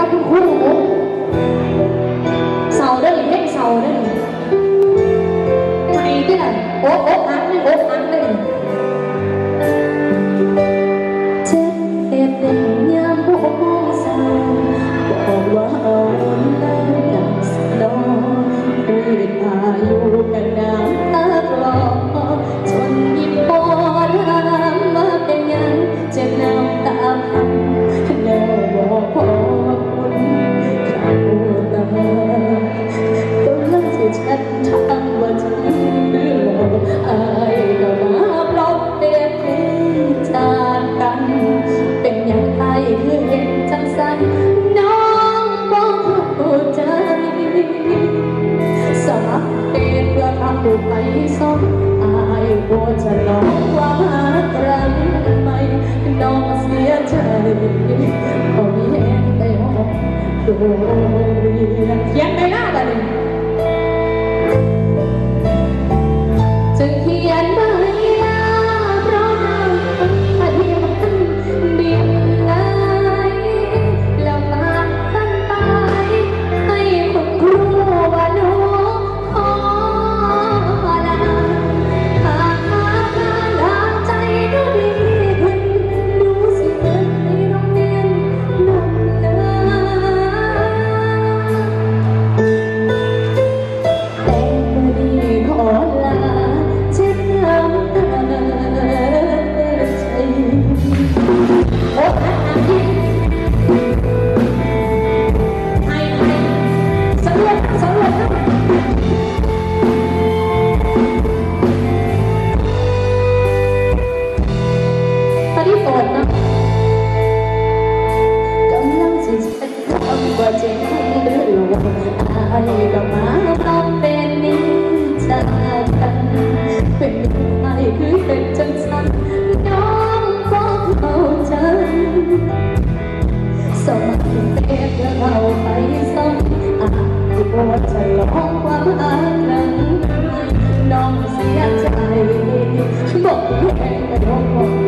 ก็คุณครูเสาได้หรือไม่เสาได้หรือใจได้หรือโอ๊ะโอ๊ะนะโอ๊ะ กันเป็นไอคือเป็นจังสัองก็เข้าใจสมัครเตะเราไปซ้ำอาจจะปวดใจร้องความอาลังน้องเสียใจบอกแค่ร้อง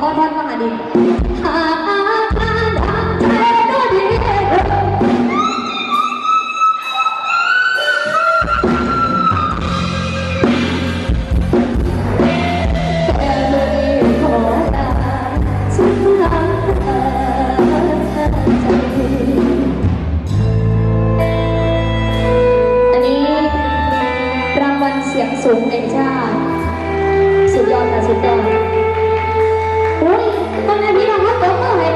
ขอท่านว่าไงดีหาดังใจก็ดีแต่ไม่ขอตาฉันรักเธอใจอันนี้รางวัลเสียงสูงแห่งชาติสุดยอดค่ะสุดยอด Uy, con el mira, no, ¿cómo?